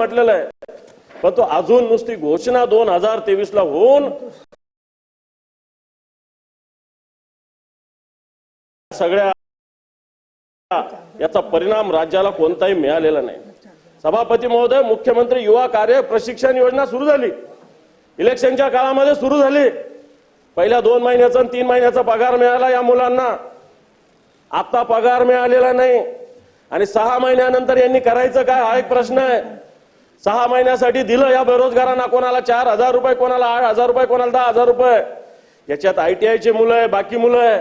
म्हटलेलं आहे. पण तो अजून नुसती घोषणा दोन हजार तेवीस ला होऊन सगळ्या याचा परिणाम राज्याला कोणताही मिळालेला नाही. सभापती महोदय मुख्यमंत्री युवा कार्य प्रशिक्षण योजना सुरू झाली. इलेक्शनच्या काळामध्ये सुरू झाली. पहिल्या दोन महिन्याचा आणि तीन महिन्याचा पगार मिळाला या मुलांना. आता पगार मिळालेला नाही. आणि सहा महिन्यानंतर यांनी करायचं काय हा एक प्रश्न आहे. सहा महिन्यासाठी दिलं या बेरोजगारांना कोणाला चार हजार रुपये कोणाला आठ हजार रुपये कोणाला दहा हजार रुपये. याच्यात आय टी आयची मुलं आहे बाकी मुलं आहे.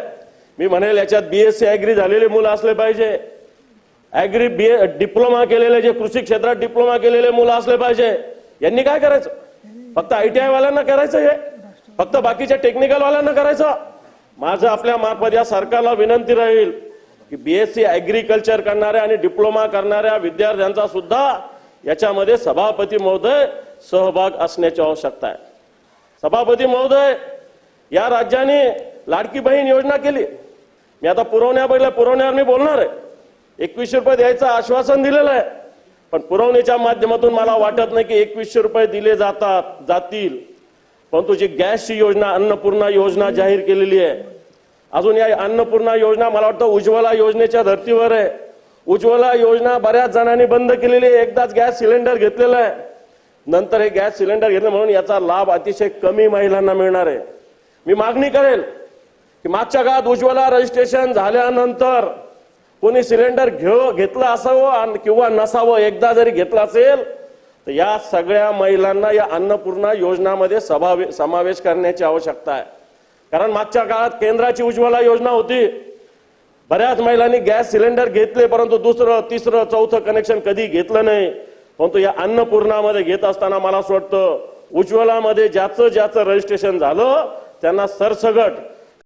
मी म्हणेल याच्यात बीएससी ॲग्री झालेले मुलं असले पाहिजे. अॅग्री बी डिप्लोमा केलेले जे कृषी क्षेत्रात डिप्लोमा केलेले मुलं असले पाहिजे. यांनी काय करायचं? फक्त आय टी आय वाल्यांना करायचं हे? फक्त बाकीच्या टेक्निकल वाल्यांना करायचं? माझं आपल्या मार्फत या सरकारला विनंती राहील की बीएससी ॲग्रिकल्चर करणाऱ्या आणि डिप्लोमा करणाऱ्या विद्यार्थ्यांचा सुद्धा याच्यामध्ये सभापती महोदय सहभाग असण्याची आवश्यकता आहे. सभापती महोदय या राज्याने लाडकी बहीण योजना केली. मी आता पुरवण्या पहिल्या पुरवण्यावर मी बोलणार आहे. एकवीसशे रुपये द्यायचं आश्वासन दिलेलं आहे. पण पुरवणीच्या माध्यमातून मला वाटत नाही की एकवीसशे रुपये दिले जातात जातील. परंतु जी गॅसची योजना अन्नपूर्णा योजना जाहीर केलेली आहे. अजून या अन्नपूर्णा योजना मला वाटतं उज्ज्वला योजनेच्या धर्तीवर आहे. उज्ज्वला योजना बऱ्याच जणांनी बंद केलेली आहे. एकदाच गॅस सिलेंडर घेतलेला आहे. नंतर हे गॅस सिलेंडर घेतलं म्हणून याचा लाभ अतिशय कमी महिलांना मिळणार आहे. मी मागणी करेल की मागच्या काळात उज्ज्वला रजिस्ट्रेशन झाल्यानंतर कोणी सिलेंडर घेऊ घेतलं असावं किंवा नसावं एकदा जरी घेतलं असेल तर या सगळ्या महिलांना या अन्नपूर्णा योजनामध्ये समावे समावेश करण्याची आवश्यकता आहे. कारण मागच्या काळात केंद्राची उज्ज्वला योजना होती. बऱ्याच महिलांनी गॅस सिलेंडर घेतले परंतु दुसरं तिसरं चौथं कनेक्शन कधी घेतलं नाही. परंतु या अन्नपूर्णामध्ये घेत असताना मला असं वाटतं उज्ज्वलामध्ये ज्याचं ज्याचं रजिस्ट्रेशन झालं त्यांना सरसगट